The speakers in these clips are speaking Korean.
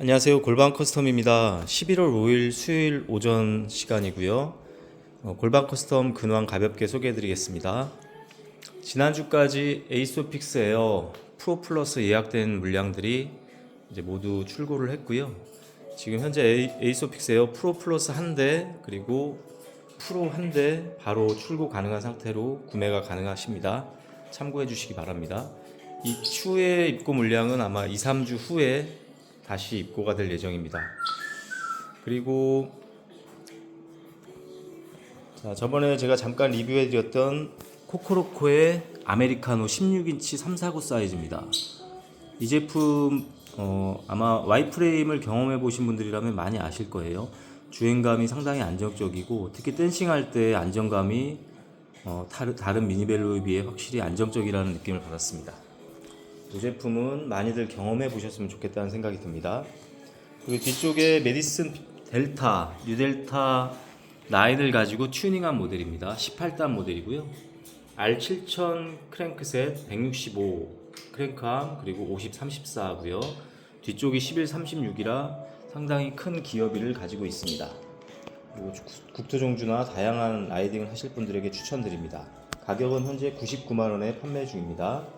안녕하세요. 골반 커스텀입니다. 11월 5일 수요일 오전 시간이고요. 어, 골반 커스텀 근황 가볍게 소개해 드리겠습니다. 지난주까지 에이소픽스 에어 프로 플러스 예약된 물량들이 이제 모두 출고를 했고요. 지금 현재 에이, 에이소픽스 에어 프로 플러스 한 대 그리고 프로 한 대 바로 출고 가능한 상태로 구매가 가능하십니다. 참고해 주시기 바랍니다. 이 추후에 입고 물량은 아마 2, 3주 후에 다시 입고가 될 예정입니다. 그리고 자, 저번에 제가 잠깐 리뷰해 드렸던 코코로코의 아메리카노 16인치 349 사이즈입니다. 이 제품 어, 아마 와이프레임을 경험해 보신 분들이라면 많이 아실 거예요. 주행감이 상당히 안정적이고 특히 댄싱할 때 안정감이 어, 다른, 미니벨로에 비해 확실히 안정적이라는 느낌을 받았습니다. 이 제품은 많이들 경험해 보셨으면 좋겠다는 생각이 듭니다. 그리고 뒤쪽에 메디슨 델타, 뉴델타 9을 가지고 튜닝한 모델입니다. 18단 모델이고요. R7000 크랭크셋 165 크랭크암 그리고 50 34고요. 뒤쪽이 11 36이라 상당히 큰 기어비를 가지고 있습니다. 그리고 국토종주나 다양한 라이딩을 하실 분들에게 추천드립니다. 가격은 현재 99만 원에 판매 중입니다.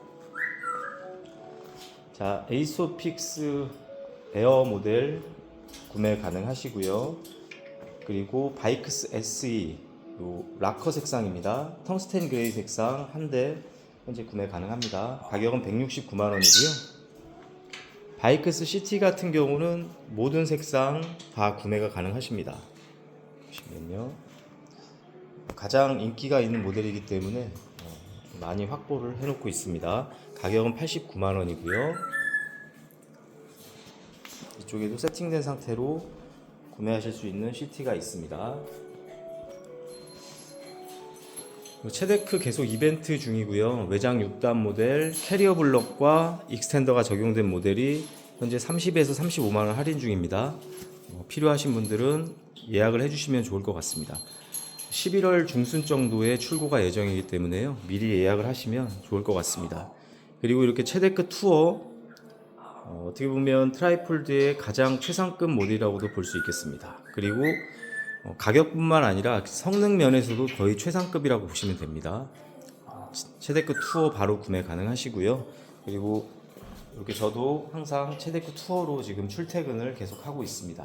자, 에이소픽스 에어 모델 구매 가능하시고요. 그리고 바이크스 SE 요 락커 색상입니다. 텅스텐 그레이 색상 한 대 현재 구매 가능합니다. 가격은 169만 원이고요. 바이크스 CT 같은 경우는 모든 색상 다 구매가 가능하십니다. 보시면요. 가장 인기가 있는 모델이기 때문에 많이 확보를 해놓고 있습니다. 가격은 89만 원이고요. 이쪽에도 세팅된 상태로 구매하실 수 있는 CT가 있습니다. 체데크 계속 이벤트 중이고요. 외장 6단 모델, 캐리어 블럭과 익스텐더가 적용된 모델이 현재 30에서 35만 원 할인 중입니다. 어, 필요하신 분들은 예약을 해주시면 좋을 것 같습니다. 11월 중순 정도에 출고가 예정이기 때문에요. 미리 예약을 하시면 좋을 것 같습니다. 그리고 이렇게 체데크 투어 어, 어떻게 보면 트라이폴드의 가장 최상급 모델이라고도 볼 수 있겠습니다. 그리고 어, 가격뿐만 아니라 성능 면에서도 거의 최상급이라고 보시면 됩니다. 어, 체데크 투어 바로 구매 가능하시고요. 그리고 이렇게 저도 항상 체데크 투어로 지금 출퇴근을 계속 하고 있습니다.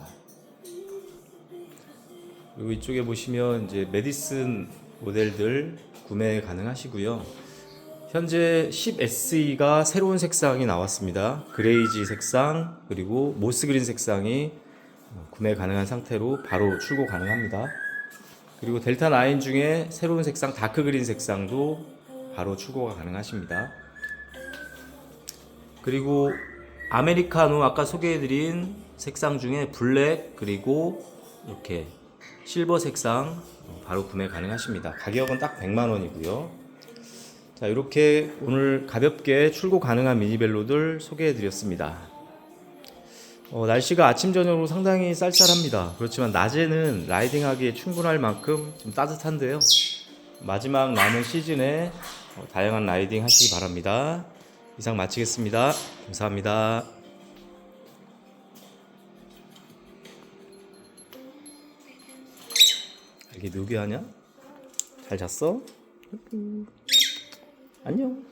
그리고 이쪽에 보시면 이제 메디슨 모델들 구매 가능하시고요. 현재 10SE가 새로운 색상이 나왔습니다. 그레이지 색상 그리고 모스 그린 색상이 어, 구매 가능한 상태로 바로 출고 가능합니다. 그리고 델타 9 중에 새로운 색상 다크 그린 색상도 바로 출고가 가능하십니다. 그리고 아메리카노 아까 소개해드린 색상 중에 블랙 그리고 이렇게 실버 색상 어, 바로 구매 가능하십니다. 가격은 딱 100만 원이고요. 자, 이렇게 오늘 가볍게 출고 가능한 미니벨로들 소개해 드렸습니다. 어, 날씨가 아침 저녁으로 상당히 쌀쌀합니다. 그렇지만 낮에는 라이딩하기에 충분할 만큼 좀 따뜻한데요. 마지막 남은 시즌에 어, 다양한 라이딩 하시기 바랍니다. 이상 마치겠습니다. 감사합니다. 이게 누구 하냐? 잘 잤어? 안녕.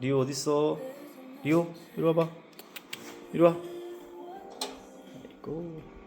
리오 어딨어? 리오 이리 와봐. 이리 와. 아이고.